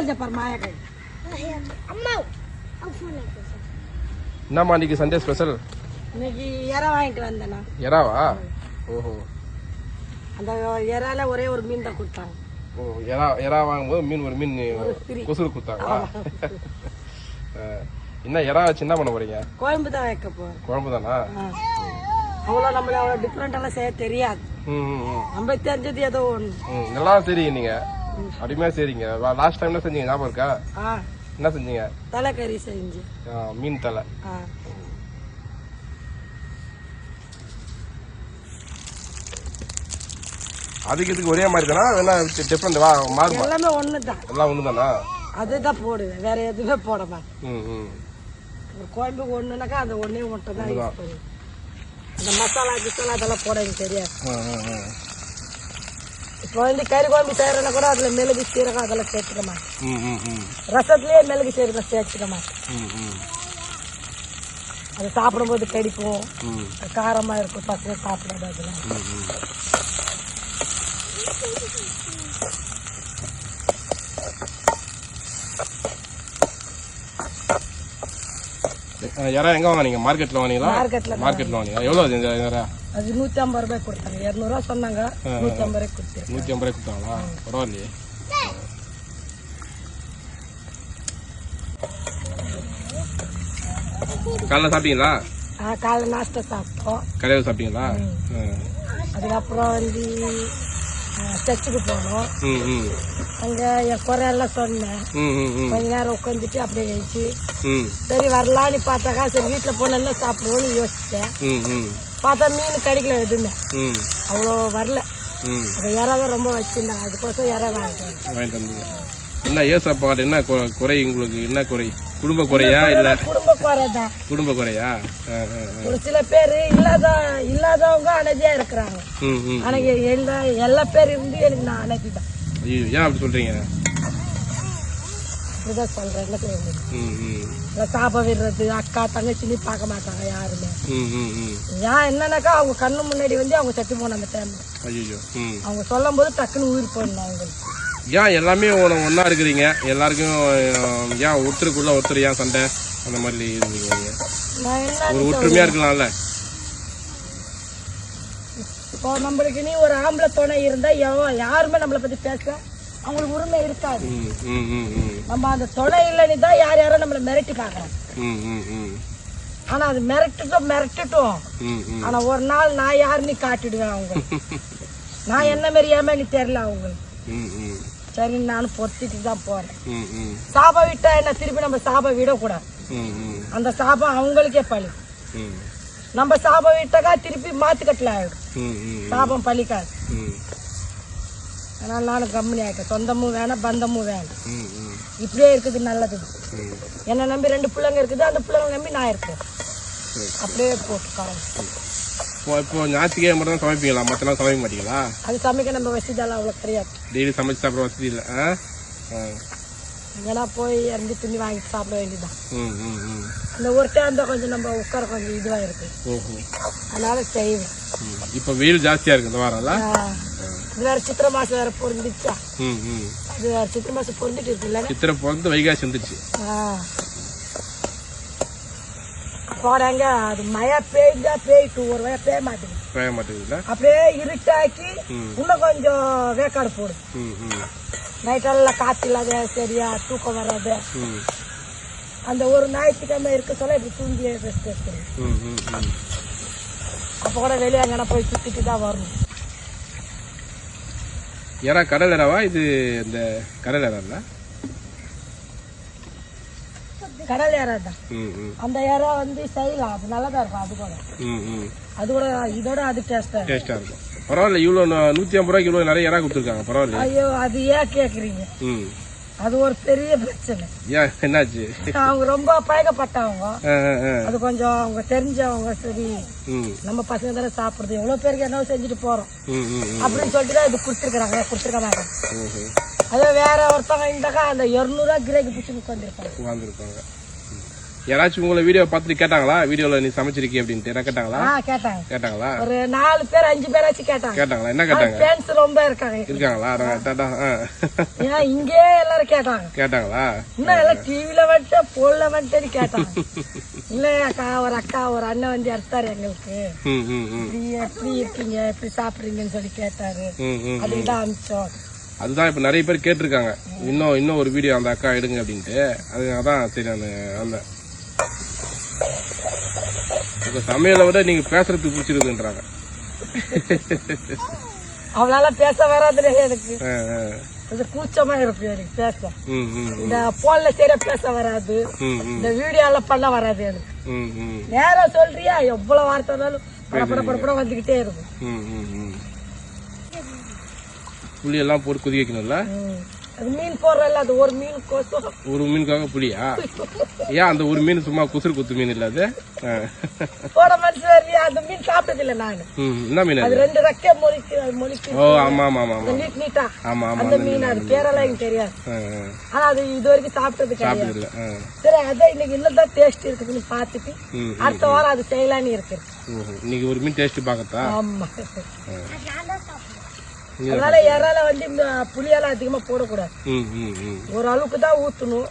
చెప్పారు మా అయ్యకి அம்மா ஃபோன் என்னம்மா இன்னைக்கு சண்டே ஸ்பெஷல் இன்னைக்கு இறா வாங்கிட்டு வந்தேண்ணா எறாவா ஓஹோ அந்த இறால ஒரே ஒரு மீன் தான் கொடுத்தாங்க ஓ எறா எறா வாங்கும்போது மீன் ஒரு மீன் free. கொசுறு கொடுத்தாங்களா ஆ. என்ன எறா வச்சு என்ன பண்ண போறீங்க குழம்பு தான் வைக்க போறேன் குழம்பு தானா ஆ. அவ்வளோ நம்மள அவ்வளோ டிஃப்ரெண்டெல்லாம் செய்ய தெரியாது ம் ம், ம் நம்ம தெரிஞ்சது ஏதோ ஒன்று ம் நல்லா தெரியும் நீங்க அருமையா செய்றீங்க. லாஸ்ட் டைம் என்ன செஞ்சீங்க? ஞாபகம் இருக்கா? என்ன செஞ்சீங்க? தலைக்கறி செஞ்சு மீன் தலை. ஆ. அதுக்கு இதுக்கு ஒரே மாதிரி தானா? வேணா டிஃப்ரெண்ட் வா மாறுமா? எல்லாமே ஒன்று தான் எல்லாம் ஒன்று தானா அதுதான் போடுவேன். வேற எதுவுமே போட மாட்டேன். ஒரு குழம்புக்கு ஒன்றுனாக்கா அந்த ஒன்றே மட்டும் தான் அந்த மசாலா கிசாலா அதெல்லாம் போட எனக்கு தெரியாது. இப்போ வந்து கறி குழம்பு செய்யறேன்னா கூட அதில் மிளகு சீரகம் அதெல்லாம் சேர்த்துக்க மாட்டேன் ரசத்துலேயே மிளகு சீரகம் சேர்த்துக்க மாட்டேன் அது சாப்பிடும்போது கடிக்கும். ம். காரமா இருக்கும் பசங்க சாப்பிடாது அதெல்லாம். எறா எங்க வாங்குனீங்க? மார்க்கெட்ல வாங்குனீங்களா? மார்க்கெட்ல மார்க்கெட்ல வாங்குனீங்க எவ்வளவு அது நூத்தி ஐம்பது ரூபாய் கொடுத்தாங்க. இரநூறுவா சொன்னாங்க. நூத்தி ஐம்பது ரூபாய் கொடுத்து. நூத்தி ஐம்பது ரூபாய் கொடுத்தாங்களா? பரவாயில்லையே. காலைல சாப்பிட்டீங்களா? காலைல நாஸ்டா சாப்பிட்டோம். கடையில் சாப்பிட்டீங்களா. அதுக்கப்புறம் வந்து சர்ச்சுக்கு போனோம். அங்க என் குறையெல்லாம் சொன்னேன். கொஞ்ச நேரம் உட்காந்துட்டு அப்படியே கழிச்சு சரி வரலான்னு பார்த்தாக்கா சரி வீட்டில் போனா சாப்பிடுவோம்னு யோசிச்சேன். ம் ம். பார்த்தா மீன் கிடைக்கல எதுவுமே. ம். அவ்வளோ வரல. ம். அது இறாவே ரொம்ப வச்சிருந்தாங்க அதுக்கோசம் இறா வாங்கிட்டேன் வாங்கிட்டு வந்தீங்க. என்ன ஏசப்பாடு என்ன குறை உங்களுக்கு? என்ன குறை? குடும்ப குறையா இல்ல? குடும்ப குறை தான் குடும்ப குறையா. ஒரு சில பேர் இல்லாத இல்லாதவங்க அனதியா இருக்கிறாங்க. ஆனா எல்லா எல்லா பேர் இருந்து எனக்கு நான் அனதி தான் ஐயோ ஏன் அப்படி சொல்றீங்க? அப்படிதான் சொல்றேன். என்ன செய்ய முடியும் விடுறது அக்கா தங்கச்சின்னு பார்க்க மாட்டாங்க யாருமே. ஏன் என்னன்னாக்கா அவங்க கண்ணு முன்னாடி வந்து அவங்க செத்து போன அந்த டைம் ஐயோ ம். அவங்க சொல்லும் போது டக்குன்னு உயிர் போடணும் அவங்களுக்கு. ஏன் எல்லாமே ஒன்றா இருக்கிறீங்க. எல்லாருக்கும் ஏன் ஒருத்தருக்குள்ள ஒருத்தர் ஏன் சண்டை? அந்த மாதிரி என்ன ஒரு ஒற்றுமையா இருக்கலாம்ல? இப்போ நம்மளுக்கு நீ ஒரு ஆம்பளை துணை இருந்தா யாருமே நம்மளை பத்தி பேச அவங்களுக்கு உரிமை இருக்காது. நம்ம அந்த துணை இல்லைன்னு தான் யார் யாரோ நம்மளை மிரட்டி ம் ஆனா அது மிரட்டட்டும். மிரட்டட்டும் ஆனா ஒரு நாள் நான் யாருன்னு காட்டிடுவேன் அவங்க. நான் என்ன மாதிரி ஏமான்னு தெரியல அவங்களுக்கு. சரி நானும் பொறுத்திட்டு தான் போறேன். சாபம் விட்டா என்ன திருப்பி நம்ம சாபம் விடக்கூடாது. அந்த சாபம் அவங்களுக்கே பழி. நம்ம சாபம் விட்டாக்கா திருப்பி மாத்துக்கட்டில் ஆயிடும். சாபம் பழிக்காது. அதனால நானும் கம்பெனி ஆயிட்டேன். சொந்தமும் வேணாம் பந்தமும் வேணாம். இப்படியே இருக்குது நல்லது என்னை நம்பி ரெண்டு பிள்ளைங்க இருக்குது அந்த பிள்ளைங்க நம்பி நான் இருக்கேன். அப்படியே போட்டு காலம் இப்போ இப்போ ஞாயிற்றுக்கிழமை மட்டும் தான் சமைப்பீங்களா? மற்ற நாள் சமைக்க மாட்டீங்களா? அது சமைக்க நம்ம வசதியெல்லாம் அவ்வளோ கிடையாது. டெய்லி சமைச்சு சாப்பிட வசதி இல்லை. ஆ? எங்கன்னா போய் இறங்கி துணி வாங்கிட்டு சாப்பிட ம் இந்த ஒரு டைம் கொஞ்சம் நம்ம உட்கார கொஞ்சம் இதுவாக இருக்கு. அதனால செய்வேன். இப்போ வெயில் ஜாஸ்தியாக இருக்கு இந்த வாரம்ல? இது வேற சித்திரை மாசம் வேற பொருந்துச்சா. அது வேற சித்திரை மாசம் பொருந்துட்டு இருக்குல்ல. சித்திரை பிறந்து வைகாசி வந்துச்சு. போறாங்க அது மழை பெய்ஞ்சா பெய்ட்டு ஒரு மழை பெய்ய மாட்டேங்குது. அப்படியே இருட்டாக்கி. இன்னும் கொஞ்சம் வேக்காடு போடும். நைட்டெல்லாம் இல்லாத சரியா தூக்கம் வராது. அந்த ஒரு ஞாயிற்றுக்கிழமை இருக்க சொல்ல இப்படி தூங்கி ரெஸ்ட் எடுத்துருங்க ம் ம் ம். அப்போ கூட வெளியே எங்கன்னா போய் சுத்திட்டு தான் வரணும். எறா கடல் எறாவா இது இந்த கடல் இல்ல? கடல் ஏறா தான். அந்த ஏறா வந்து செய்யலாம். அது நல்லா தான் இருக்கும் அது கூட. அது கூட இதோட அது டேஸ்டா டேஸ்ட்டாக இருக்கும். பரவாயில்ல இவ்வளோ நூற்றி ஐம்பது ரூபாய்க்கு இவ்வளோ நிறைய எறா கொடுத்துருக்காங்க பரவாயில்ல ஐயோ அது ஏன் கேக்குறீங்க? ம். அது ஒரு பெரிய பிரச்சனை. என்னாச்சு? அவங்க ரொம்ப ஆ அது கொஞ்சம் அவங்க தெரிஞ்சவங்க சரி நம்ம பசங்க தானே சாப்பிடுறது. எவ்வளவு பேருக்கு என்ன செஞ்சுட்டு போறோம். அப்படின்னு சொல்லிட்டு தான் இது கொடுத்துருக்காங்க கொடுத்துருக்க மாட்டாங்க. அதே வேற ஒருத்தவங்க இருந்தாக்கா அந்த இருநூறுவா கிரேக்கு பிடிச்சி உட்காந்துருப்பாங்க. உட்காந்துருப்பாங்க. யாராச்சும் உங்களை வீடியோ பார்த்துட்டு கேட்டாங்களா? வீடியோல நீ சமைச்சிருக்கீ அப்படின்ட்டு. என்ன கேட்டாங்களா? கேட்டாங்க. கேட்டாங்களா? ஒரு நாலு பேர் அஞ்சு பேராச்சும் கேட்டாங்க. கேட்டாங்களா? என்ன கேட்டாங்க? ஃபேன்ஸ் ரொம்ப இருக்காங்க. இருக்காங்களா? நான் டாடா, ஆ. ஏன் இங்கே எல்லாரும் கேட்டாங்க. கேட்டாங்களா? இன்னும் எல்லாம் டிவில வந்துட்டு போன்ல வந்துட்டு கேட்டாங்க. இல்ல அக்கா ஒரு அக்கா ஒரு அண்ணன் வந்து எடுத்தாரு எங்களுக்கு. இப்படி எப்படி இருக்கீங்க? எப்படி சாப்பிடுறீங்கன்னு சொல்லி கேட்டாரு. ம் ம் அதுக்கு தான் அனுப்பிச்சோம் அதுதான் இப்ப நிறைய பேர் கேட்டிருக்காங்க. இன்னும் இன்னும் ஒரு வீடியோ அந்த அக்கா எடுங்க அப்படின்ட்டு. அது அதான் சரி அந்த அந்த உங்க சமையலை விட நீங்க பேசுறதுக்கு பிடிச்சிருக்குன்றாங்க அவளால பேச வராதுலே எனக்கு. கொஞ்சம் கூச்சமா இருக்கு எனக்கு பேச. இந்த போன்ல சரியா பேச வராது. இந்த வீடியோல பண்ண வராது எனக்கு. ம் ம். நேரா சொல்றியா? எவ்வளவு வார்த்தை இருந்தாலும் பட பட பட பட வந்துகிட்டே இருக்கும். ம் ம் ம். புளி எல்லாம் போட்டு கொதி வைக்கணும்ல? ம். அது மீன் போடுறல அது ஒரு மீன் கோசம். ஒரு மீனுக்காக புளியா? ஏன் அந்த ஒரு மீன் சும்மா குசுறு குத்து மீன் இல்ல அது. போட மனுஷன் அந்த மீன் சாப்பிட்டது இல்ல நானு. ம், என்ன மீன் அது? ரெண்டு ரெக்கை மொழிக்கு மொழிக்கு ஓ ஆமா ஆமா ஆமா நீட் நீட்டா ஆமா ஆமா அந்த மீன் அது பேரெல்லாம் எனக்கு தெரியாது. ஆனா அது இது வரைக்கும் சாப்பிட்டது கிடையாது. சாப்பிட்டது இல்ல ஆ. சரி அதான் இன்னைக்கு இன்னும் டேஸ்ட் இருக்குதுன்னு பார்த்துட்டு அடுத்த வாரம் அது செய்யலான்னு இருக்கு. இன்னைக்கு ஒரு மீன் டேஸ்ட் பார்க்கத்தா ஆமா. தான் அதனால இறால வந்து புளியெல்லாம் அதிகமா போடக்கூடாது. ஒரு அளவுக்கு தான் ஊத்தணும்.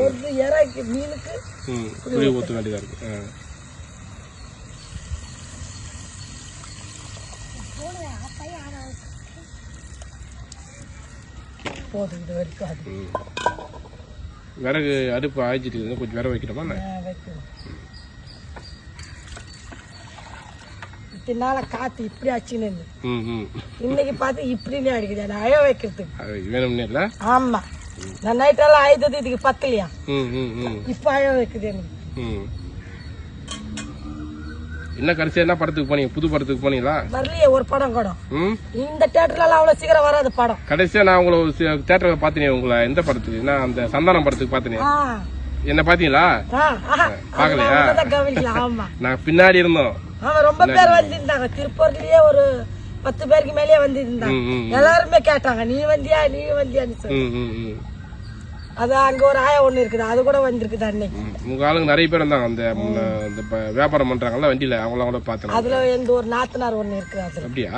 ஒரு இறாக்கு மீனுக்கு புளி ஊற்ற வேண்டியதா இருக்கு. போதும் இது வரைக்கும். விறகு அடுப்பு இருக்குது. கொஞ்சம் விறகு வைக்கணுமா வைக்கணும். நாளா காத்து இப்படி ம் இன்னைக்கு பார்த்து இப்படின்னு அடிக்குது நான் அழ வைக்கிறதுக்கு. அது ஆமா. நான் நைட்டெல்லாம் ஆயுதது இதுக்கு பத்தலையா? இப்ப அழ வைக்குது எனக்கு. என்ன கடைசியா என்ன படத்துக்கு போனீங்க? புது படத்துக்கு போனீங்களா? வரலையே ஒரு படம் கூட. இந்த தேட்டர்ல எல்லாம் அவ்வளவு சீக்கிரம் வராது படம். கடைசியா நான் உங்களை தேட்டரில் பார்த்தேனே உங்களை. எந்த படத்துக்கு? நான் அந்த சந்தானம் படத்துக்கு பார்த்தேனே. ஆ. என்ன பாத்தீங்களா? அது ஆமா. நான் பின்னாடி இருந்தோம். ஆமா ரொம்ப பேர் வந்திருந்தாங்க. திருப்பூர்லயே ஒரு பத்து பேருக்கு மேலேயே வந்திருந்தாங்க. எல்லாருமே கேட்டாங்க நீ வந்தியா நீ வந்தியான்னு சொல்லி. அது அங்க ஒரு ஆயா ஒண்ணு இருக்குது. அது கூட வந்திருக்குது அன்னைக்கு. உங்க ஆளுங்க நிறைய பேர் இருந்தாங்க. அந்த இந்த வியாபாரம் பண்றாங்கல்ல வண்டியில. அவங்கள கூட பார்த்தேன் அதுல எந்த ஒரு நாத்தனார் ஒண்ணு இருக்குது அதுல. அப்படியா?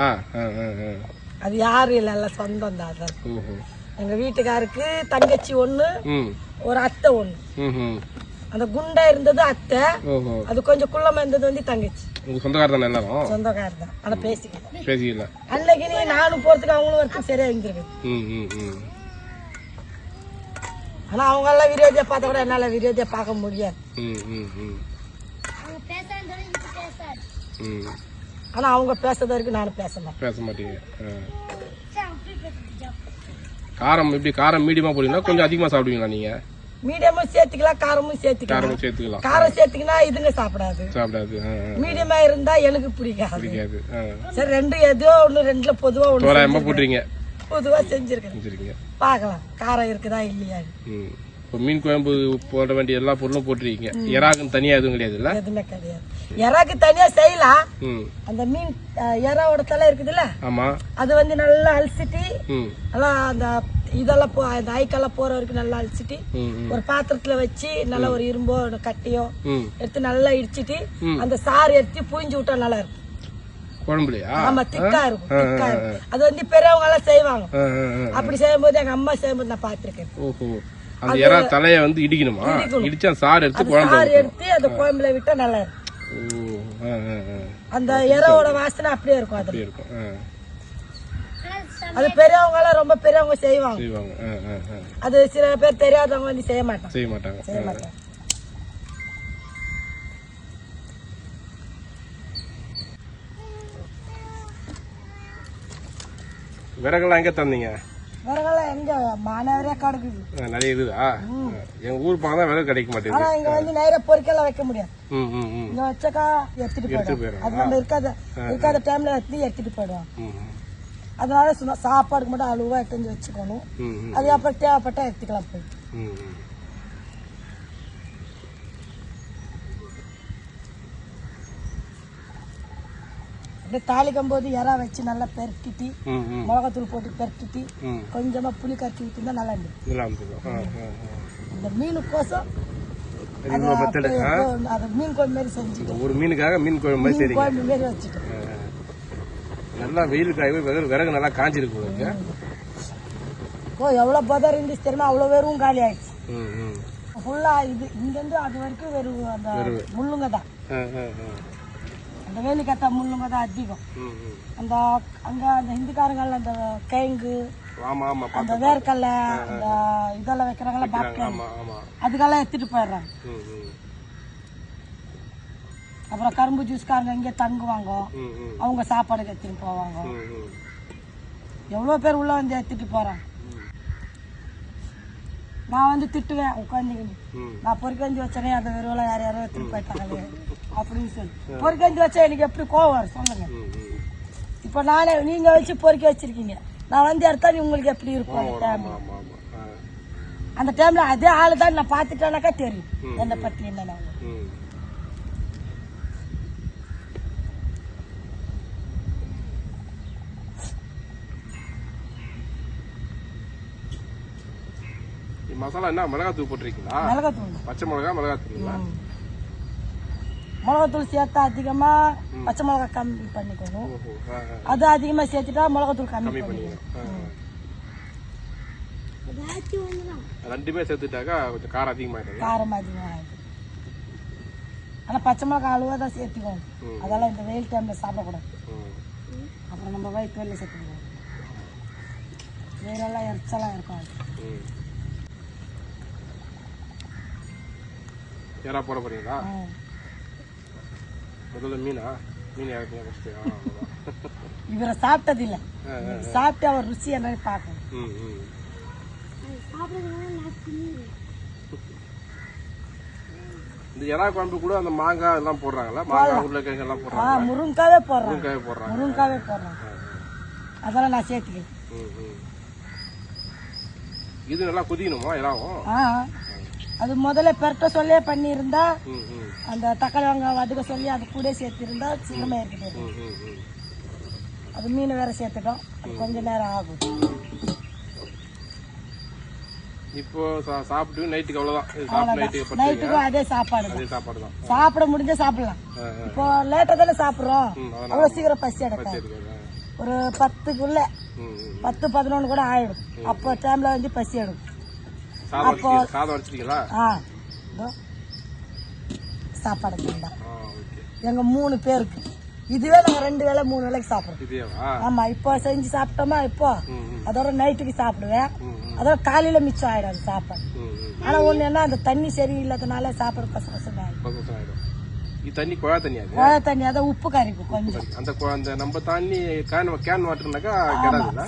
அது யாரும் இல்ல எல்லாம் சொந்தம் தான் ஓஹோ. எங்க வீட்டுக்காருக்கு தங்கச்சி ஒண்ணு ஒரு அத்தை ஒண்ணு. அந்த குண்டா இருந்தது அத்தை. அது கொஞ்சம் குள்ளமா இருந்தது வந்து தங்கச்சி. உங்க சொந்தக்கார தானே எல்லாரும்? சொந்தக்காரர் தான். ஆனா பேசிக்கலாம் பேசிக்கல. அன்னைக்கு நீ நானும் போறதுக்கு அவங்களும் வரதுக்கு சரியா இருந்திருக்கு ம் ம் ம். ஆனா அவங்க எல்லாம் விரோதியா பார்த்தா கூட என்னால விரோதியா பார்க்க முடியாது. ம் ம் ம். ம். ஆனா அவங்க பேசுறது வரைக்கும் நானும் பேச மாட்டேன். பேச மாட்டீங்க. காரம் எப்படி காரம் மீடியமா போடுவீங்களா? கொஞ்சம் அதிகமா சாப்பிடுவீங்களா நீங்க? மீடியமும் சேர்த்துக்கலாம் காரமும் சேர்த்துக்கலாம். சேர்த்துக்கலாம். காரம் சேர்த்துக்கினா இதுங்க சாப்பிடாது. சாப்பிடாது. மீடியமா இருந்தா எனக்கு பிடிக்காது. சரி ரெண்டு ஏதோ ஒண்ணு ரெண்டுல பொதுவா ஒண்ணு போட்டுறீங்க பொதுவா செஞ்சிருக்கேன். பார்க்கலாம். காரம் இருக்குதா இல்லையா? இப்போ மீன் குழம்பு போட வேண்டிய எல்லா பொருளும் போட்டுருக்கீங்க இறாக்குன்னு தனியா எதுவும் கிடையாதுல்ல எதுவுமே கிடையாது. இறாக்கு தனியா செய்யலாம். அந்த மீன் இறாவோட தலை இருக்குதுல்ல? ஆமா. அது வந்து நல்லா அலசிட்டு நல்லா அந்த இதெல்லாம் போ அந்த ஐக்கெல்லாம் போற வரைக்கும் நல்லா அழிச்சிட்டு ஒரு பாத்திரத்துல வச்சு நல்லா ஒரு இரும்போ கட்டியோ எடுத்து நல்லா இடிச்சிட்டு. அந்த சாறு எடுத்து புழிஞ்சு விட்டா நல்லா இருக்கும். குழம்புலையா? ஆமா திக்கா இருக்கும் திக்கா இருக்கும். அது வந்து பெரியவங்க எல்லாம் செய்வாங்க. அப்படி செய்யும்போது எங்க அம்மா செய்யும்போது நான் பாத்திருக்கேன் ஓஹோ. அந்த இறா தலைய வந்து இடிக்கணுமா? இடிச்சு அந்த சாறு எடுத்து குழம்பு சாறு எடுத்து அந்த குழம்புல விட்டா நல்லா இருக்கும். அந்த இறவோட வாசனை அப்படியே இருக்கும் அது. அப்படி இருக்கும் அது பெரியவங்க எல்லாம் ரொம்ப பெரியவங்க செய்வாங்க. அது சில பேர் தெரியாதவங்க வந்து செய்ய மாட்டாங்க. செய்ய மாட்டாங்க. செய்ய. மாட்டாங்க. விறகெல்லாம் எங்க தந்தீங்க? விறகெல்லாம் எங்க? மாணவரே கிடக்குது நிறைய இருக்குதா எங்க ஊர் பக்கம் தான் விறகு கிடைக்க மாட்டேங்குது. ஆனா இங்க வந்து நிறைய பொருட்கள்லாம் வைக்க முடியாது. இங்க வச்சாக்கா எடுத்துட்டு போயிடும். அது நம்ம இருக்காத இருக்காத டைம்ல எடுத்து எடுத்துட்டு போயிடுவோம். அதனால சும்மா சாப்பாடுக்கு மட்டும் அழுவா எடுத்து வச்சுக்கணும். அது அப்புறம் தேவைப்பட்டா எடுத்துக்கலாம் போய். அப்படியே தாளிக்கும் போது இறா வச்சு நல்லா பெருக்கிட்டு மிளகாத்தூள் போட்டு பெருக்கிட்டு கொஞ்சமா புளி கரைச்சி ஊற்றினா நல்லா ஆ இந்த மீனுக்கோசம் அது மீன் குழம்பு மாதிரி செஞ்சுட்டு ஒரு மீனுக்காக மீன் குழம்பு மாதிரி மீன் செய்றீங்க குழம்பு மாதிரி வச்சுட்டு நல்லா வெயில் காய் விறகு விறகு நல்லா காஞ்சிருக்கு உங்களுக்கு ஓ எவ்வளோ பதர் இருந்துச்சு தெரியுமா? அவ்வளோ வெறும் காலி ஆயிடுச்சு. ம் ம். ஃபுல்லா இது இங்கேருந்து அது வரைக்கும் வெறும் அந்த முள்ளுங்க தான். அந்த வேலிக்கட்டை முள்ளுங்க தான் அதிகம். அந்த அங்க அந்த ஹிந்திக்காரங்கள் அந்த ஆமா அந்த வேர்க்கடலை அந்த இதெல்லாம் ஆமா ஆமா. அதுக்கெல்லாம் எடுத்துட்டு போயிடுறாங்க. அப்புறம் கரும்பு ஜூஸ்காரங்க இங்கே தங்குவாங்க. அவங்க சாப்பாடு எடுத்துட்டு போவாங்க. எவ்வளோ பேர் உள்ள வந்து எடுத்துட்டு போறாங்க நான் வந்து திட்டுவேன் உட்காந்துக்கிட்டு நான் பொறிக்கஞ்சி வச்சனே அந்த வெறுவெல்லாம் யார் யாரோ எடுத்துட்டு போயிட்டாங்களே அப்படின்னு சொல்லி. பொறிக்கஞ்சி வச்சா எனக்கு எப்படி கோவம் வரும்? சொல்லுங்க. இப்போ நானே நீங்க வச்சு பொறிக்க வச்சிருக்கீங்க. நான் வந்து எடுத்தா நீ உங்களுக்கு எப்படி இருக்கும் அந்த டைம். அந்த டைம்ல அதே ஆளு தான் நான் பார்த்துட்டேனாக்கா தெரியும். என்னை பத்தி என்னன்னு ம் இந்த மசாலா என்ன மிளகாத்தூள் போட்டிருக்கீங்களா? மிளகாத்தூள். பச்சை மிளகா மிளகாத்தூங்களா மிளகாத்தூள் சேர்த்தா அதிகமா பச்சை மிளகா கம்மி பண்ணிக்கணும். அது அதிகமா சேர்த்துட்டா மிளகாத்தூள் கம்மி பண்ணிக்கணும் ரெண்டுமே சேர்த்துட்டாக்கா கொஞ்சம் காரம் அதிகமாயிடுது காரம் அதிகமாகுது ஆனா பச்சை மிளகா அளவாக தான் சேர்த்துக்கணும் ம். அதெல்லாம் இந்த வெயில் டைம்ல சாப்பிடக்கூடாது. ம். அப்புறம் நம்ம வயிற்று வெளில சேர்த்துக்கணும் வேறெல்லாம் எரிச்சலாம் இருக்கும் அது. ம் யாரா போட போறீங்களா. முதல்ல மீனா மீன் இறக்குங்க ஃபஸ்ட்டு இவரை சாப்பிட்டது இல்ல ஆ, ஆ. சாப்பிட்டு அவர் ருசி என்னன்னு பார்க்கணும். இந்த இறா குழம்பு கூட அந்த மாங்காய் எல்லாம் போடுறாங்களா மாங்காய் உருளைக்கிழங்கு எல்லாம் போடுறாங்க முருங்காவே போடுறாங்க. முருங்காய் போடுறாங்க. முருங்காவே போடுறாங்க. அதெல்லாம் நான் சேர்த்துக்கிறேன். இது நல்லா கொதிக்கணுமா இறாவும்? ஆ. அது முதல்ல பெரட்ட சொல்லே பண்ணியிருந்தா அந்த தக்காளி வெங்காயம் வதக்க சொல்லி அது கூட சேர்த்திருந்தா சீக்கிரமா இருக்குது அது மீன் வேற சேர்த்துட்டோம். கொஞ்ச நேரம் ஆகும். இப்போ சாப்பிட்டு நைட்டுக்கு படுத்துங்க நைட்டுக்கும் அதே சாப்பாடு சாப்பாடு சாப்பிட முடிஞ்ச சாப்பிடலாம். இப்போ லேட்டா தானே சாப்பிடுறோம். அவ்வளவு சீக்கிரம் பசி எடுக்காது. ஒரு பத்துக்குள்ள பத்து பதினொன்று கூட ஆயிடும். அப்போ டைம்ல வந்து பசி எடுக்கும். சாதம் வச்சிட்டீங்களா ஆ சாப்பாடு தந்தா ஆ ஓகே. எங்க மூணு பேருக்கு. இதுவே நாங்க ரெண்டு வேளை மூணு வேளைக்கு சாப்பிடுறோம். இதேவா ஆமா இப்போ செஞ்சு சாப்பிட்டோமா இப்போ? அதோட நைட்டுக்கு சாப்பிடுவேன். அதோட காலையில மிச்சம் ஆயிடும் அந்த சாப்பாடு. ம் ம் ஆனா ஒண்ணு என்ன அந்த தண்ணி சரியில்லாதனால சாப்பாடு கச கசம் ஆயிடும். தண்ணி குழா தண்ணி அது கோழ தண்ணி அதான் உப்பு கறிக்கும் கொஞ்சம் அந்த கொ- அந்த நம்ம தண்ணி கேன் கேன் வாட்டர்னாக்கா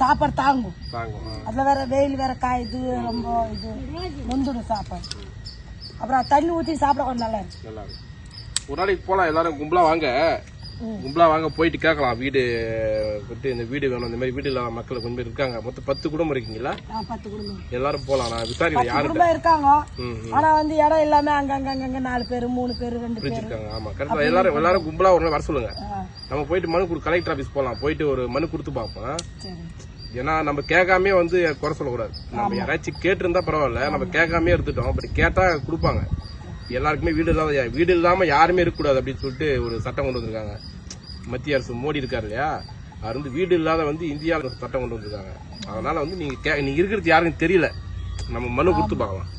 சாப்பாடு தாங்கும் தாங்கும் ஆ. அதுல வேற வெயில் வேற காயுது ரொம்ப இது நொந்துடும் சாப்பாடு அப்புறம் தண்ணி ஊத்தி சாப்பிட கொஞ்சம் நல்லா இருக்கும் நல்லா இருக்கும் ஒரு நாளைக்கு போலாம் எல்லாரும் கும்பலா வாங்க கும்பலா வாங்க போயிட்டு கேட்கலாம். வீடு விட்டு இந்த வீடு வேணும். இந்த மாதிரி வீடு இல்லாத மக்கள் கொஞ்சம் பேர் இருக்காங்க. மொத்தம் பத்து குடும்பம் இருக்கீங்களா? ஆ, பத்து குடும்பம். எல்லாரும் போலாம். நான் விசாரிக்கிறேன். யாரு குடும்பம் இருக்காங்க. ம் ம். ஆனா வந்து இடம் இல்லாம அங்க அங்க அங்க அங்க நாலு பேரு மூணு பேரு ரெண்டு பேரு. இருக்காங்க ஆமா. கரெக்டா எல்லாரும் எல்லாரும் கும்பலா ஒரு நாள் வர சொல்லுங்க. நம்ம போயிட்டு மனு கொடு கலெக்டர் ஆபீஸ் போலாம். போயிட்டு ஒரு மனு கொடுத்து பார்ப்போம். ஏன்னா நம்ம கேட்காமே வந்து குறை சொல்லக்கூடாது. நம்ம யாராச்சும் கேட்டிருந்தா பரவாயில்ல. நம்ம கேட்காமே இருந்துட்டோம். பட் கேட்டா கொடுப்பாங்க. எல்லாருக்குமே வீடு இல்லாத வீடு இல்லாம யாருமே இருக்கக்கூடாது அப்படின்னு சொல்லிட்டு ஒரு சட்டம் கொண்டு வந்திருக்காங்க. மத்திய அரசு மோடி இருக்காரு இல்லையா? அவர் வந்து வீடு இல்லாத வந்து இந்தியாவில் சட்டம் கொண்டு வந்திருக்காங்க. அதனால வந்து நீங்க கே நீங்க இருக்கிறது யாருக்கும் தெரியல. நம்ம மனு கொடுத்து பார்க்கலாம்.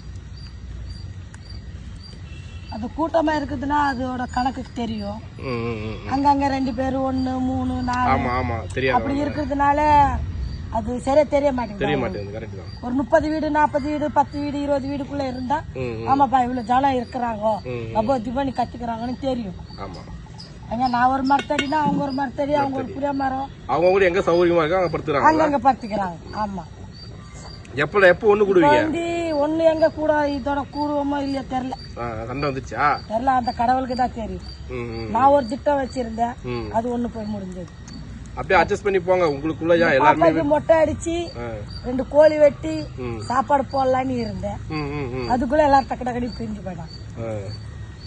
அது கூட்டமா இருக்குதுன்னா அதோட கணக்கு தெரியும். அங்கங்க ரெண்டு பேரு ஒண்ணு மூணு நாலு. ஆமா ஆமா தெரியாது அப்படி இருக்கிறதுனால அது சரியா தெரிய மாட்டேங்குது. தெரிய மாட்டேங்குது கரெக்ட் தான். ஒரு முப்பது வீடு நாற்பது வீடு பத்து வீடு இருபது வீடுக்குள்ள இருந்தா. ஆமாப்பா இவ்வளவு ஜனம் இருக்கிறாங்க. அப்போ திவானி கத்துக்கிறாங்கன்னு தெரியும். ஆமா. அங்க நான் ஒரு மரத்தடினா அவங்க ஒரு மரத்தடி அவங்க ஒரு புளிய மரம். அவங்க கூட எங்க சௌகரியமா இருக்கோ அங்க படுத்துறாங்க அங்கங்க படுத்துக்கிறாங்க. ஆமா. எப்ப எப்போ ஒண்ணு கூடுவீங்க? வந்து ஒண்ணு எங்க கூட இதோட கூடுவோமோ இல்லையோ தெரியல. சண்டை வந்துச்சா? தெரியல அந்த கடவுளுக்கு தான் தெரியும். நான் ஒரு திட்டம் வச்சிருந்தேன். அது ஒண்ணு போய் முடிஞ்சது. அப்படியே அட்ஜஸ்ட் பண்ணி போங்க உங்களுக்குள்ளயா எல்லாருமே பாப்பாக்கு மொட்டை அடிச்சு. ரெண்டு கோழி வெட்டி. சாப்பாடு போடலான்னு இருந்தேன். அதுக்குள்ள எல்லாரும் டக்கு டக்கடி பிரிஞ்சு.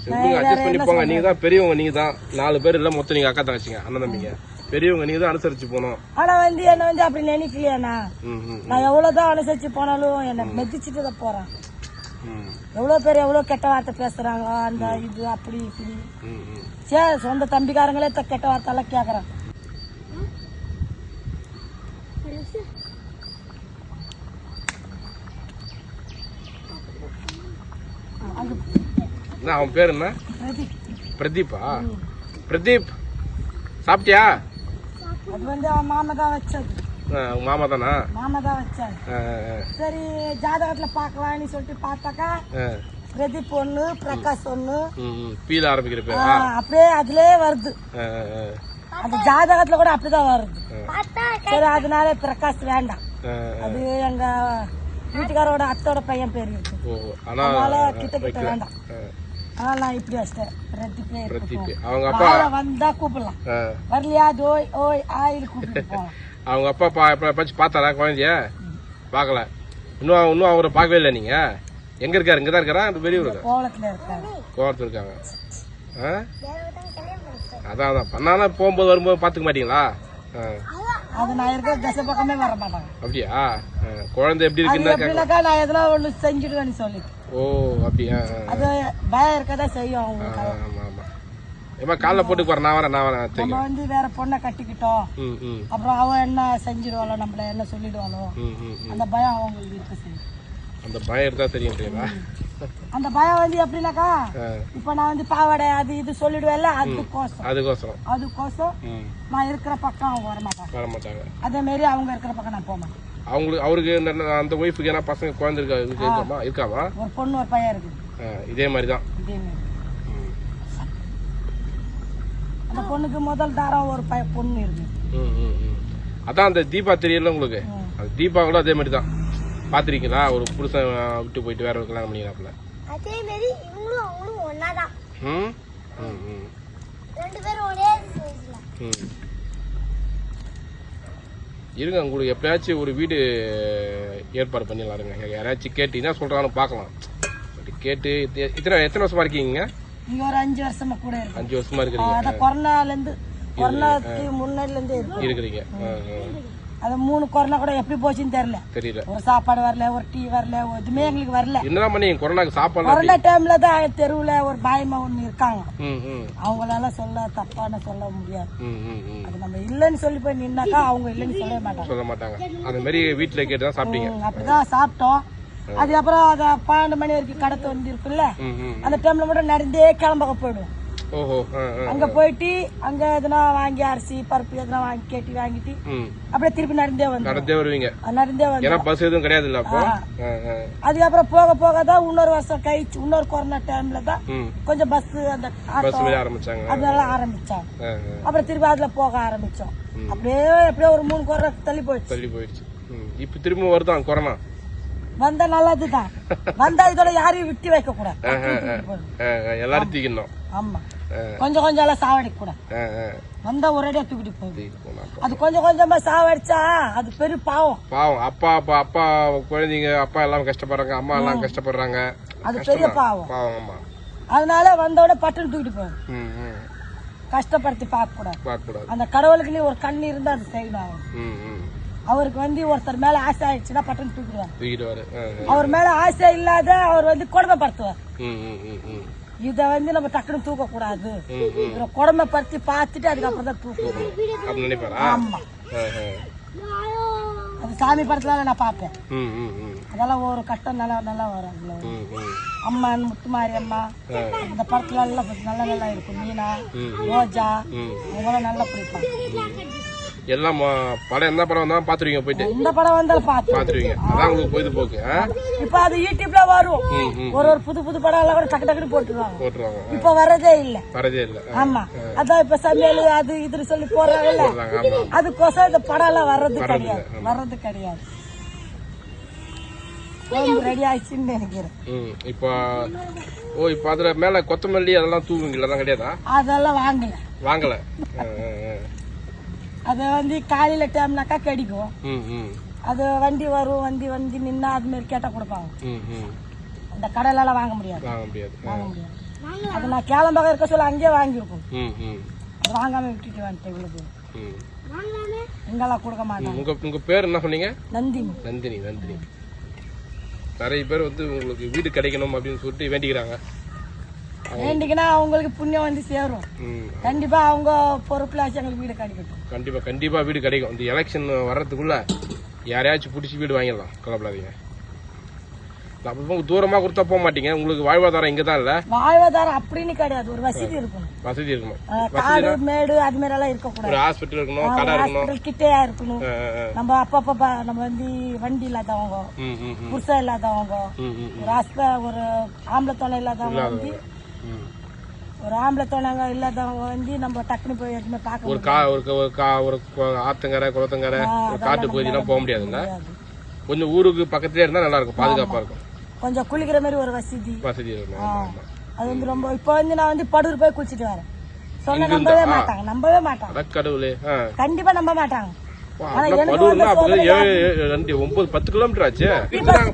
எப்படிங்க அட்ஜஸ்ட் பண்ணி போங்க. நீங்க தான் பெரியவங்க நீங்க தான் நாலு பேர் இல்ல மொத்தம் நீங்க அக்கா தங்கச்சிங்க அண்ணன் தம்பிங்க. பெரியவங்க நீங்க தான் அனுசரிச்சு போகணும். ஆனா வந்து என்ன வந்து அப்படி நினைக்கலையாண்ணா. நான் எவ்வளவுதான் அனுசரிச்சு போனாலும் என்ன மெதிச்சுட்டு தான் போறேன். எவ்வளோ பேர் எவ்வளோ கெட்ட வார்த்தை பேசுறாங்க அந்த இது அப்படி இப்படி. சரி சொந்த தம்பிக்காரங்களே த- கெட்ட வார்த்தை எல்லாம் கேட்குறாங்க என்ன அவன் பேர் என்ன? பிரதீப் பிரதீப்பா? பிரதீப் சாப்பிட்டியா? அது வந்து அவன் மாமா தான் வச்சது மாமா தானா? மாமா தான் வச்சாரு. சரி ஜாதகத்துல பார்க்கலாம்னு சொல்லிட்டு பார்த்தாக்கா. பிரதீப் ஒண்ணு பிரகாஷ் ஒண்ணு. பீல ஆரம்பிக்கிற பேரா? அப்படியே அதுலயே வருது. அந்த ஜாதகத்துல கூட அப்படிதான் வருது. சரி அதனால பிரகாஷ் வேண்டாம். அது எங்க வீட்டுக்காரோட அத்தோட பையன் பேர் இருக்கு. ஓ ஆனா அதனால கிட்ட கிட்ட. வேண்டாம். நான் இப்படி வச்சிட்டேன். வந்தா கூப்பிடலாம். வரலையா? அது ஓய் ஓய் ஆயில் கூப்பிட்டு அவங்க அப்பா பா எப்ப- பார்த்தாரா குழந்தைய? பார்க்கல. இன்னும் இன்னும் அவரை பார்க்கவே இல்லை நீங்க? எங்க இருக்காரு? இங்க தான் இருக்காரா வெளியூர் இருக்கா? கோலத்துல இருக்காரு. கோவத்தில் இருக்காங்க. ஆ? அதான் அதான். பண்ணாலும் போகும்போது வரும்போது பார்த்துக்க மாட்டீங்களா? அது நான் இருக்கிற தசை பக்கமே வர மாட்டாங்க. அப்படியா? குழந்தை எப்படி அது இருக்குன்னு கேட்க எப்படின்னாக்கா நான் எதனா ஒண்ணு செஞ்சுடுவேன்னு சொல்லிட்டு. ஓ அப்படியா? அது பயம் இருக்கதான் செய்யும் அவங்களுக்கு. ஆ, ஆமா ஆமா. ஏமா காலைல போட்டு போறேன் நான் வரேன் நான் வரேன் நம்ம வந்து வேற பொண்ணை கட்டிக்கிட்டோம். அப்புறம் அவன் என்ன செஞ்சிடுவாளோ நம்மள என்ன சொல்லிடுவாளோ. அந்த பயம் அவங்களுக்கு இருக்க செய்யும். அந்த பயம் இருந்தா தெரியும் தெரியுமா? அந்த பயம் வந்து எப்படின்னாக்கா இப்ப நான் வந்து பாவாடை அது இது சொல்லிடுவேன்ல அதுக்கோசம். அதுக்கோசம் ம். நான் இருக்கிற பக்கம் அவங்க வர மாட்டாங்க வர மாட்டாங்க அதே மாதிரி அவங்க இருக்கிற பக்கம் நான் மாட்டேன் அவங்களுக்கு அவருக்கு அந்த ஒய்ஃபுக்கு ஏன்னா பசங்க குழந்தை இருக்கா இருக்கு- இருக்காமா இருக்காமா ஒரு பொண்ணு ஒரு பையன் இருக்குது. ஆ, இதே மாதிரி தான் இதே மாதிரி அந்த பொண்ணுக்கு முதல் தாரம் ஒரு பைய பொண்ணு இருக்கு ம், ம், ம். அதான் அந்த தீபா தெரியல உங்களுக்கு. தீபா கூட அதே மாதிரி தான் பாத்திருக்கீங்களா? ஒரு புருஷன் விட்டு போயிட்டு வேற ஒரு கல்யாணம் பண்ணிக்கிறாப்புல அதே மாதிரி இவங்களும் அவங்களும் ஒன்னாதான் ம்? ம் ம். ரெண்டு பேரும் ஒரே சைஸ்ல ம். இருங்க உங்களுக்கு எப்படியாச்சும் ஒரு வீடு ஏற்பாடு பண்ணிடலாம் இருங்க யாராச்சும் கேட்டீங்கன்னா சொல்றாங்கன்னு பார்க்கலாம். அப்படி கேட்டு இத்த- இத்தனை எத்தனை வருஷமா இருக்கீங்க? இங்க ஒரு அஞ்சு வருஷமா கூட இருக்கு. அஞ்சு வருஷமா இருக்கிறீங்க. கொரோனால இருந்து கொரோனாக்கு முன்னாடில இருந்தே இருக்கு. இருக்கிறீங்க. ஆ, ஆ. அது மூணு கொரோனா கூட எப்படி போச்சுன்னு தெரியல. தெரியல. ஒரு சாப்பாடு வரல ஒரு டீ வரல எதுவுமே எங்களுக்கு வரல. என்னதான் பண்ணி கொரோனாக்கு சாப்பாடு கொரோனா டைம்ல தான் தெருவுல ஒரு பாயமா ஒண்ணு இருக்காங்க. அவங்களால சொல்ல தப்பான சொல்ல முடியாது. அது நம்ம இல்லைன்னு சொல்லி போய் நின்னாக்கா அவங்க இல்லைன்னு சொல்லவே மாட்டாங்க. சொல்ல மாட்டாங்க. அந்த மாதிரி வீட்டுல கேட்டு தான் சாப்பிட்டீங்க. அப்படிதான் சாப்பிட்டோம். அதுக்கப்புறம் அதை பன்னெண்டு மணி வரைக்கும் கடை வந்து இருக்குல்ல அந்த டைம்ல மட்டும் நடந்தே கிளம்பக போயிடுவோம். ஓஹோ ஆ ஆ அங்க போயிட்டு அங்க எதுனா வாங்கி அரிசி பருப்பு எதுனா வாங்கி கேட்டு வாங்கிட்டு அப்படியே திருப்பி நடந்தே வந்து நடந்தே வருவீங்க. நடந்தே வந்து ஏன்னா பஸ் எதுவும் கிடையாது இல்ல அப்போ. அதுக்கப்புறம் போக போக தான் இன்னொரு வருஷம் கழிச்சு இன்னொரு கொரோனா டைம்ல தான் கொஞ்சம் பஸ் அந்த பஸ் ஆரம்பிச்சாங்க. அதெல்லாம் ஆரம்பிச்சாங்க. அப்புறம் திருப்பி அதுல போக ஆரம்பிச்சோம். அப்படியே எப்படியோ ஒரு மூணு கொரோனா தள்ளி போயிடுச்சு. தள்ளி போயிடுச்சு. இப்ப திரும்ப வருதான் கொரோனா வந்தா நல்லதுதான் வந்தா இதோட யாரையும் விட்டு வைக்க கூடாது எல்லாரும் தூக்கிடணும். ஆமா. கொஞ்சம் கொஞ்சம் எல்லாம் சாவடிக்க கூடாது. வந்தா ஒரேடியா தூக்கிட்டு அப்ப. அது கொஞ்சம் கொஞ்சமா சாவடிச்சா அது பெரிய பாவம். பாவம். அப்பா அப்பா அப்பா குழந்தைங்க அப்பா எல்லாம் கஷ்டப்படுறாங்க அம்மா எல்லாம் கஷ்டப்படுறாங்க. அது பெரிய பாவம். பாவம் ஆமா. அதனால வந்தோட பட்டுன்னு தூக்கிட்டு போகும் கஷ்டப்படுத்தி பார்க்க கூடாது அந்த கடவுளுக்கு நீ ஒரு கண்ணு இருந்தா அது செய்யணும் அவருக்கு வந்து ஒருத்தர் மேல ஆசை ஆயிடுச்சுன்னா பட்டுன்னு தூக்கிடுவார். அவர் மேல ஆசை இல்லாத அவர் வந்து கொடுமைப்படுத்துவார். இத வந்து நம்ம டக்குன்னு தூக்க கூடாது இவரை கொடுமைப்படுத்தி பார்த்துட்டு அதுக்கப்புறம் தான் தூக்கணும். ஆமா. அது சாமி படத்துல நான் பார்ப்பேன். அதெல்லாம் ஒரு கட்டம் நல்லா நல்லா வரும் அதுல. வரும். ம் ம் அம்மன் முத்துமாரி அம்மா இந்த படத்துல எல்லாம் நல்லா நல்லா இருக்கும். மீனா ரோஜா. அவங்களாம் நல்லா பிடிப்பாங்க. எல்லாம் படம் என்ன படம் வந்தாலும் பாத்துருவீங்க போயிட்டு. இந்த படம் வந்தாலும் பாத்துருவீங்க. அதான் உங்களுக்கு பொழுதுபோக்கு ஆ? இப்ப அது யூடியூப்ல வரும். ஒரு ஒரு புது புது படம் எல்லாம் கூட டக்கு டக்குன்னு போட்டுருவாங்க. போட்டுருவாங்க இப்ப வர்றதே இல்ல. வரதே இல்ல ஆமா. அதான் இப்ப சமையல் அது இதுன்னு சொல்லி போடுறாங்கல்ல. அதுக்கோசம் இந்த படம் எல்லாம் வர்றது கிடையாது. வர்றது கிடையாது. ரெடி ஆயிடுச்சுன்னு நினைக்கிறேன். இப்போ ஓ இப்போ அதுல மேல கொத்தமல்லி அதெல்லாம் தூவுங்களா அதெல்லாம் கிடையாதா? அதெல்லாம் வாங்கல. வாங்கல. அது வந்து காலையில டைம்னாக்கா கிடைக்கும் அது வண்டி வரும் வண்டி வண்டி நின்னா அது மாதிரி கேட்டா கொடுப்பாங்க அந்த கடையில எல்லாம் வாங்க முடியாது வாங்க முடியாது அது நான் கேளம்பாக இருக்க சொல்ல அங்கேயே வாங்கியிருக்கோம் அது வாங்காம விட்டுட்டு வந்துட்டேன் இவ்வளவு இங்கெல்லாம் கொடுக்க மாட்டாங்க உங்க உங்க பேர் என்ன சொன்னீங்க நந்தினி நந்தினி நந்தினி நிறைய பேர் வந்து உங்களுக்கு வீடு கிடைக்கணும் அப்படின்னு சொல்லிட்டு வேண்டிக்கிறாங்க வேண்டிக்கினா அவங்களுக்கு புண்ணியம் வந்து சேரும். கண்டிப்பா அவங்க பொறுப்புலாச்சும் எங்களுக்கு வீடு கிடைக்கட்டும் கண்டிப்பா கண்டிப்பா வீடு கிடைக்கும். இந்த எலெக்ஷன் வர்றதுக்குள்ள யாரையாச்சும் பிடிச்சி வீடு வாங்கிடலாம் கவலைப்படாதீங்க. அப்போ தூரமா கொடுத்தா போக மாட்டீங்க. உங்களுக்கு வாழ்வாதாரம் இங்க தான் இல்ல? வாழ்வாதாரம் அப்படின்னு கிடையாது. ஒரு வசதி இருக்கணும். வசதி இருக்கணும். காடு மேடு அது மாதிரி எல்லாம் இருக்கக்கூடாது. ஒரு ஹாஸ்பிட்டல் இருக்கணும் கடை இருக்கணும். ஹாஸ்பிட்டல் கிட்டேயா இருக்கணும். நம்ம அப்பப்ப ப- நம்ம வந்து வண்டி இல்லாதவங்க புருஷன் இல்லாதவங்க ஒரு ஹாஸ்ப ஒரு ஆம்பளை துணை இல்லாதவங்க. வந்து. ஒரு ஆம்பளை துணைங்க இல்லாதவங்க வந்து நம்ம டக்குனு போய் எதுவுமே பார்க்க ஒரு கா ஒரு க- ஒரு கா ஒரு கொ- ஆத்தங்கரை குளத்தங்கரை ஒரு காட்டு பகுதியெல்லாம் போக முடியாதுல்ல? முடியாது. கொஞ்சம் ஊருக்கு பக்கத்துலயே இருந்தா நல்லா இருக்கும் பாதுகாப்பா இருக்கும். கொஞ்சம் குளிக்கிற மாதிரி ஒரு வசதி. வசதி. அது வந்து ரொம்ப இப்போ வந்து நான் வந்து படூர் போய் குளிச்சிட்டு வரேன். சொன்ன நம்பவே மாட்டாங்க நம்பவே மாட்டாங்க. அடக்கடவுளே ஆ. கண்டிப்பா நம்ப மாட்டாங்க. ஒன்பது பத்து கிலோமீட்டர் ஆச்சு.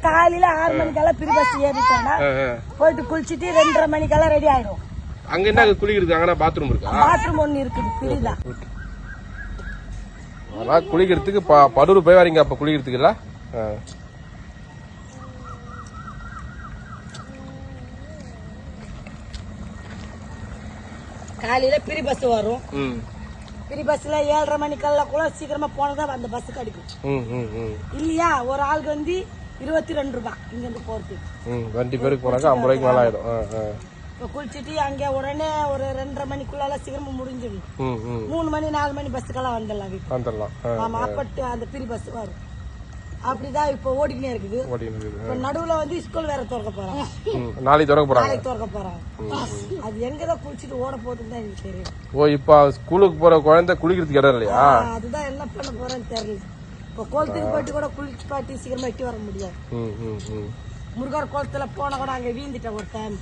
காலையில ஆறு மணிக்கெல்லாம் பஸ். போயிட்டு குளிச்சிட்டு ரெண்டரை மணிக்கெல்லாம் ரெடி ஆயிடும் அங்க என்ன குளிக்கிறது அங்கனா பாத்ரூம் இருக்கா? பாத்ரூம் ஒண்ணு இருக்குது ஃப்ரீ தான் அதான் குளிக்கிறதுக்கு ப- படூர் போய் வரீங்க அப்ப குளிக்கிறதுக்கு இல்ல. காலையில ஃப்ரீ பஸ் வரும். ஃப்ரீ பஸ்ல ஏழரை மணிக்கெல்லாம் கூட சீக்கிரமா போனதான் அந்த பஸ் கிடைக்கும் இல்லையா? ஒரு ஆளுக்கு வந்து இருபத்தி ரெண்டு ரூபாய் இங்க இருந்து போறதுக்கு. ம் ரெண்டு பேருக்கு போனாக்கா ஐம்பது ரூபாய்க்கு மேல ஆயிடும். இப்போ குளிச்சுட்டு அங்க உடனே ஒரு ரெண்டரை மணிக்குள்ளால சீக்கிரமா முடிஞ்சிடும். மூணு மணி நாலு மணி பஸ்ஸுக்கெல்லாம் வந்துடலாம் வந்துடலாம். ஆமா அப்பட்டு அந்த ஃப்ரீ பஸ் வரும். அப்படிதான் இப்போ ஓடிக்கினே இருக்குது. இப்போ நடுவுல வந்து ஸ்கூல் வேற திறக்க போறாங்க. நாளைக்கு திறக்க போறாங்க. நாளைக்கு திறக்க போறாங்க. அது எங்கதான் குளிச்சுட்டு ஓட போகுதுன்னு தான் எனக்கு தெரியும். ஓ இப்ப ஸ்கூலுக்கு போற குழந்தை குளிக்கிறதுக்கு இடம் இல்லையா? அதுதான் என்ன பண்ண போறேன்னு தெரியல. இப்போ குளத்துக்கு போயிட்டு கூட குளிச்சு பாட்டி சீக்கிரமா எட்டி வர முடியாது. ம் ம் ம். முருகர் குளத்துல போனா கூட அங்க வீந்துட்டேன் ஒரு டைம்.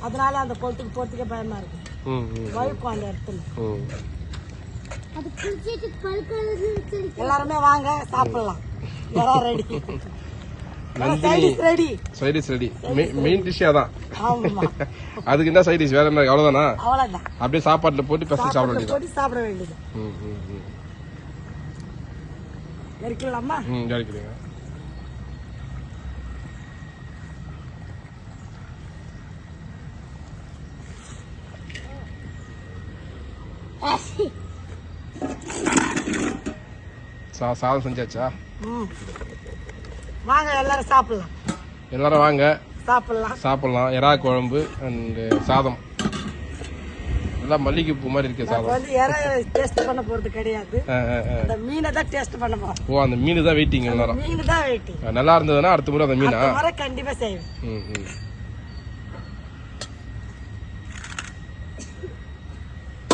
அதனால அந்த குளத்துக்கு போறதுக்கே பயமா இருக்கு. வழுக்கும் அந்த இடத்துல. எல்லாருமே வாங்க சாப்பிடலாம். Ready side dish ready main dish அதான். ஆமா. அதுக்கு என்ன சைடிஷ் வேற என்ன? அவ்வளவுதானா? அப்படியே சாப்பாட்டுல போட்டு பெச சாப்பிட வேண்டியது சாப்பிட வேண்டியது. ம் ம் இருக்கலாமா ம் கிடைக்குதுங்க சா சாதம் செஞ்சாச்சா? வாங்க எல்லாரும் சாப்பிடலாம். எல்லாரும் வாங்க. சாப்பிடலாம். சாப்பிடலாம். எறா குழம்பு அண்ட் சாதம். எல்லாம் மல்லிகை பூ மாதிரி இருக்கு சாதம். வந்து இறை டேஸ்ட் பண்ண போறது கிடையாது. அந்த மீனை தான் டேஸ்ட் பண்ண போறோம். ஓ அந்த மீன் தான் வெயிட்டிங் எல்லாரும். மீன் தான் வெயிட்டிங். நல்லா இருந்ததுன்னா அடுத்த முறை அந்த மீனா? அடுத்த முறை கண்டிப்பா செய்வேன். ம் ம்.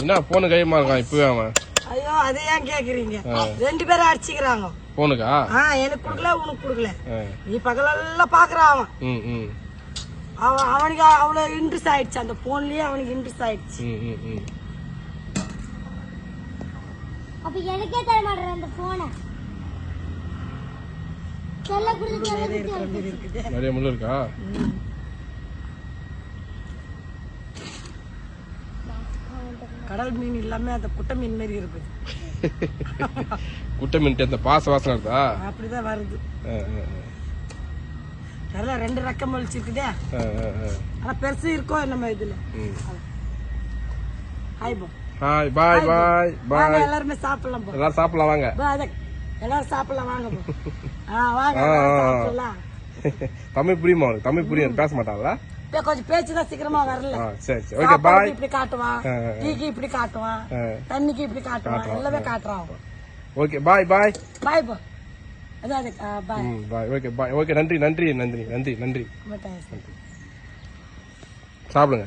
என்ன போனு கையமா இருக்கான் இப்பவே அவன். ஐயோ அதை ஏன் கேக்குறீங்க? ரெண்டு பேரும் அடிச்சுக்கிறாங்க. போனுக்கா? ஆ எனக்கு கொடுக்கல உனக்கு கொடுக்கல. நீ பகலெல்லாம் பாக்குறான் அவன். அவன் அவனுக்கு அவ்வளவு இன்ட்ரெஸ்ட் ஆயிடுச்சு. அந்த போன்லயே அவனுக்கு இன்ட்ரெஸ்ட் ஆயிடுச்சு. அப்ப எனக்கே தர மாட்டேன் அந்த போனை செல்ல கொடுத்து செல்ல கொடுத்து. இருக்கிற மாதிரி இருக்குது நிறைய முள்ளு இருக்கா? கடல் மீன் இல்லாம அந்த குட்டை மீன் மாதிரி இருக்குது குட்டை மீன் அந்த பாச வாசனை இருக்குதா? அப்படிதான் வருது. நல்லா ரெண்டு ரக்கம் வலிச்சிருக்குதே. ஆனா பெருசு இருக்கும் நம்ம இதுல. ஹாய் போ. Hi bye bye bye. எல்லாருமே சாப்பிடலாம் போ. எல்லாரும் சாப்பிடலாம் வாங்க. எல்லாரும் சாப்பிடலாம் வாங்க போ. ஆ வாங்க. சாப்பிடலாம். தமிழ் புரியுமா உனக்கு தமிழ் புரியும் பேச மாட்டாங்களா கொஞ்சம் பேச்சு தான் சீக்கிரமா வரல. சரி ஓகே பாய் இப்படி காட்டுவான். டீக்கு இப்படி காட்டுவான். தண்ணிக்கு இப்படி காட்டுவான் எல்லாமே காட்டுறான். ஓகே பாய் பாய் பாய் போ பாய் பாய் ஓகே பாய் ஓகே நன்றி நன்றி நன்றி நன்றி நன்றி. சாப்பிடுங்க.